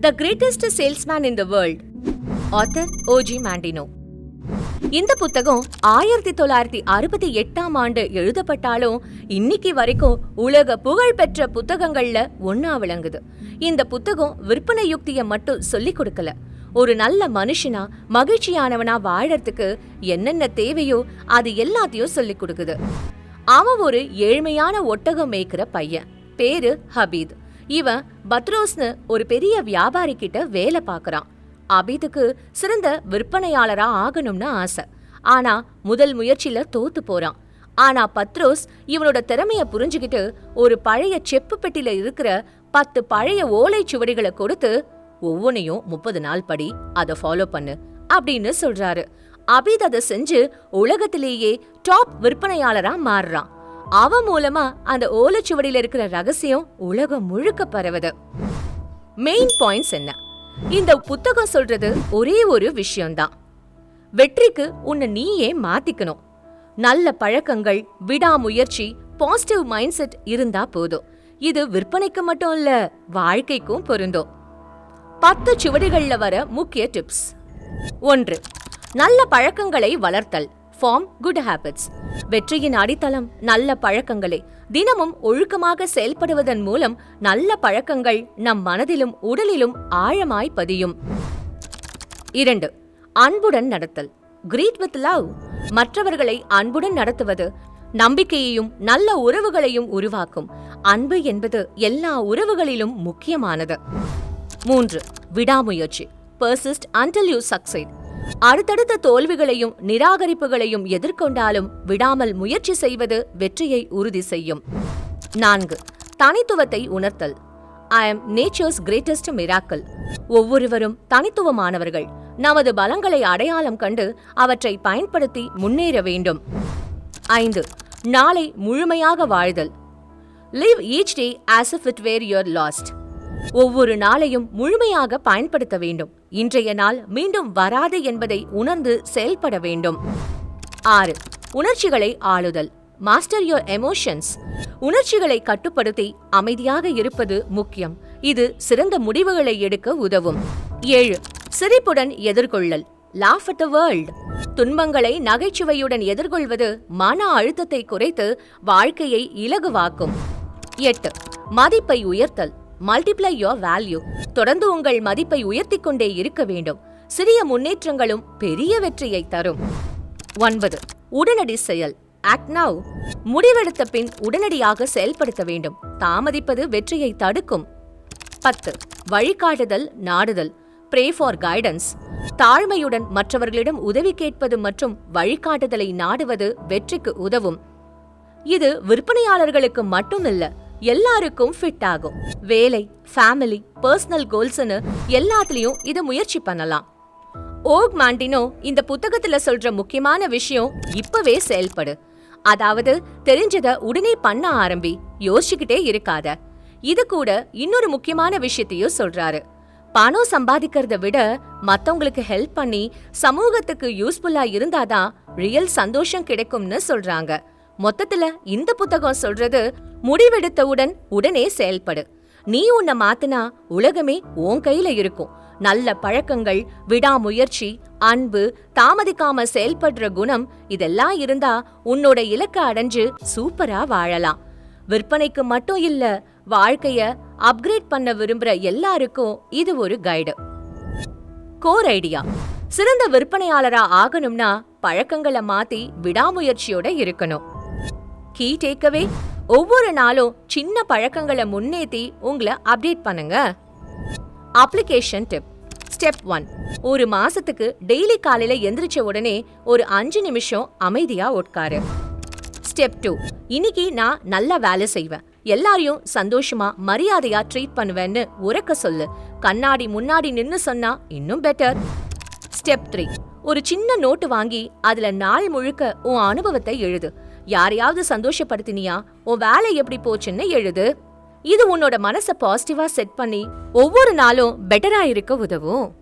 The greatest salesman in the world author Og Mandino இந்த புத்தகம் ஆயிரத்தி தொள்ளாயிரத்தி அறுபத்தி எட்டாம் ஆண்டு எழுதப்பட்டாலும் இன்னைக்கு வரைக்கும் உலக புகழ்பெற்ற புத்தகங்கள்ல ஒன்னா விளங்குது. இந்த புத்தகம் விற்பனை யுக்தியை மட்டும் சொல்லி கொடுக்கல. ஒரு நல்ல மனுஷனா மகிழ்ச்சியானவனா வாழறதுக்கு என்னென்ன தேவையோ அது எல்லாத்தையும் சொல்லி கொடுக்குது. அவன் ஒரு ஏழ்மையான ஒட்டகம் மேய்க்கிற பையன். பேரு ஹபீத். இவன் பத்ரோஸ்னு ஒரு பெரிய வியாபாரி கிட்ட வேலை பார்க்கறான். அபீதுக்கு சிறந்த விற்பனையாளரா ஆகணும்னு ஆசை. ஆனா முதல் முயற்சியில தோத்து போறான். ஆனா பத்ரோஸ் இவனோட திறமைய புரிஞ்சுகிட்டு ஒரு பழைய செப்பு பெட்டில இருக்கிற பத்து பழைய ஓலைச்சுவடிகளை கொடுத்து ஒவ்வொன்னையும் முப்பது நாள் படி அதை ஃபாலோ பண்ணு அப்படின்னு சொல்றாரு. அபீத் அதை செஞ்சு உலகத்திலேயே டாப் விற்பனையாளரா மாறுறான். அவன் மூலமா அந்த ஓலைச்சுவடியில இருக்கிற ரகசியம் உலகம் முழுக்க பரவுது. மெயின் பாயிண்ட்ஸ் என்ன? இந்த புத்தகம் சொல்றது ஒரே ஒரு விஷயம்தான். வெற்றிக்கு உன்னை நீயே மாத்திக்கணும். நல்ல பழக்கங்கள் விடாமுயற்சி பாசிட்டிவ் மைண்ட் செட் இருந்தா போதும். இது விற்பனைக்கு மட்டும் இல்ல வாழ்க்கைக்கும் பொருந்தும். பத்து சுவடிகள்ல வர முக்கிய டிப்ஸ் ஒன்று நல்ல பழக்கங்களை வளர்த்தல். ஃபார்ம் குட் ஹேபிட்ஸ் வெற்றியின் அடித்தளம் நல்ல பழக்கங்களே. தினமும் ஒழுக்கமாக செயல்படுவதன் மூலம் நல்ல பழக்கங்கள் நம் மனதிலும் உடலிலும் ஆழமாய் பதியும். இரண்டு அன்புடன் நடத்தல். கிரீட் வித் லவ் மற்றவர்களை அன்புடன் நடத்துவது நம்பிக்கையையும் நல்ல உறவுகளையும் உருவாக்கும். அன்பு என்பது எல்லா உறவுகளிலும் முக்கியமானது. மூன்று விடாமுயற்சி. பர்சிஸ்ட் அன்டில் யூ சக்சைட் அடுத்தடுத்த தோல்விகளையும் நிராகரிப்புகளையும் எதிர்கொண்டாலும் விடாமல் முயற்சி செய்வது வெற்றியை உறுதி செய்யும். நான்கு தனித்துவத்தை உணர்த்தல். I am nature's greatest miracle ஒவ்வொருவரும் தனித்துவமானவர்கள். நமது பலங்களை அடையாளம் கண்டு அவற்றை பயன்படுத்தி முன்னேற வேண்டும். ஐந்து நாளை முழுமையாக வாழ்தல். Live each day as if it were last ஒவ்வொரு நாளையும் முழுமையாக பயன்படுத்த வேண்டும். இன்றைய நாள் மீண்டும் வராது என்பதை உணர்ந்து செயல்பட வேண்டும். ஆறு உணர்ச்சிகளை ஆளுதல். மாஸ்டர் யோர் எமோஷன்ஸ் உணர்ச்சிகளை கட்டுப்படுத்தி அமைதியாக இருப்பது முக்கியம். இது சிறந்த முடிவுகளை எடுக்க உதவும். ஏழு சிரிப்புடன் எதிர்கொள்ளல். லாஃப் அட் த வேர்ல்ட் துன்பங்களை நகைச்சுவையுடன் எதிர்கொள்வது மன அழுத்தத்தை குறைத்து வாழ்க்கையை இலகுவாக்கும். எட்டு மதிப்பை உயர்த்தல். மல்டிப்ளை யோர் வேல்யூ தொடர்ந்து உங்கள் மதிப்பை உயர்த்தி கொண்டே இருக்க வேண்டும். சிறிய முன்னேற்றங்களும் பெரிய வெற்றியை தரும். ஒன்பது. உடனடி செயல். ஆக்ட் நவ் முடிவெடுத்த பின் உடனடியாக செயல்படுத்த வேண்டும். தாமதிப்பது வெற்றியை தடுக்கும். பத்து. வழிகாட்டுதல் நாடுதல். ப்ரே ஃபார் கைடன்ஸ் தாழ்மையுடன் மற்றவர்களிடம் உதவி கேட்பது மற்றும் வழிகாட்டுதலை நாடுவது வெற்றிக்கு உதவும். இது விற்பனையாளர்களுக்கு மட்டும் இல்லை எல்லாருக்கும் ஃபிட் ஆகும். வேலை ஃபேமிலி பர்சனல் கோல்ஸ்னு எல்லாத்துலயும் இதை முயற்சி பண்ணலாம். ஓக் மாண்டினோ இந்த புத்தகத்துல சொல்ற முக்கியமான விஷயம் இப்பவே செயல்படு. அதாவது தெரிஞ்சத உடனே பண்ண ஆரம்பி யோசிச்சுக்கிட்டே இருக்காத. இது கூட இன்னொரு முக்கியமான விஷயத்தையும் சொல்றாரு. பணம் சம்பாதிக்கிறத விட மத்தவங்களுக்கு ஹெல்ப் பண்ணி சமூகத்துக்கு யூஸ்ஃபுல்லா இருந்தாதான் ரியல் சந்தோஷம் கிடைக்கும்னு சொல்றாங்க. மொத்தத்துல இந்த புத்தகம் சொல்றது முடிவெடுத்தவுடன் உடனே செயல்படு. நீ உன்னை மாத்துனா உலகமே உன் கையில இருக்கும். நல்ல பழக்கங்கள் விடாமுயற்சி அன்பு தாமதிக்காம செயல்படுற குணம் இதெல்லாம் இருந்தா உன்னோட இலக்க அடைஞ்சு சூப்பரா வாழலாம். விற்பனைக்கு மட்டும் இல்ல வாழ்க்கைய அப்கிரேட் பண்ண விரும்புற எல்லாருக்கும் இது ஒரு கைடு கோர் ஐடியா சிறந்த விற்பனையாளரா ஆகணும்னா பழக்கங்களை மாத்தி விடாமுயற்சியோட இருக்கணும். கீ டேக்கவே ஒவ்வொரு நாளும் சின்ன பழக்கங்களை முன்னேற்றி உங்களை அப்டேட் பண்ணுங்க. அப்ளிகேஷன் டிப் ஸ்டெப் ஒன் ஒரு மாசத்துக்கு டெய்லி காலையில எந்திரிச்ச உடனே ஒரு அஞ்சு நிமிஷம் அமைதியா உட்காரு. ஸ்டெப் டூ இன்னைக்கு நான் நல்லா வேலை செய்வேன். எல்லாரையும் சந்தோஷமா மரியாதையா ட்ரீட் பண்ணுவேன்னு உறக்க சொல்லு. கண்ணாடி முன்னாடி நின்னு சொன்னா இன்னும் பெட்டர் ஸ்டெப் த்ரீ ஒரு சின்ன நோட்டு வாங்கி அதுல நாள் முழுக்க உன் அனுபவத்தை எழுது. யாரையாவது சந்தோஷப்படுத்தினியா? உன் வேலை எப்படி போச்சுன்னு எழுது. இது உன்னோட மனசை பாசிட்டிவா செட் பண்ணி ஒவ்வொரு நாளும் பெட்டரா இருக்க உதவும்.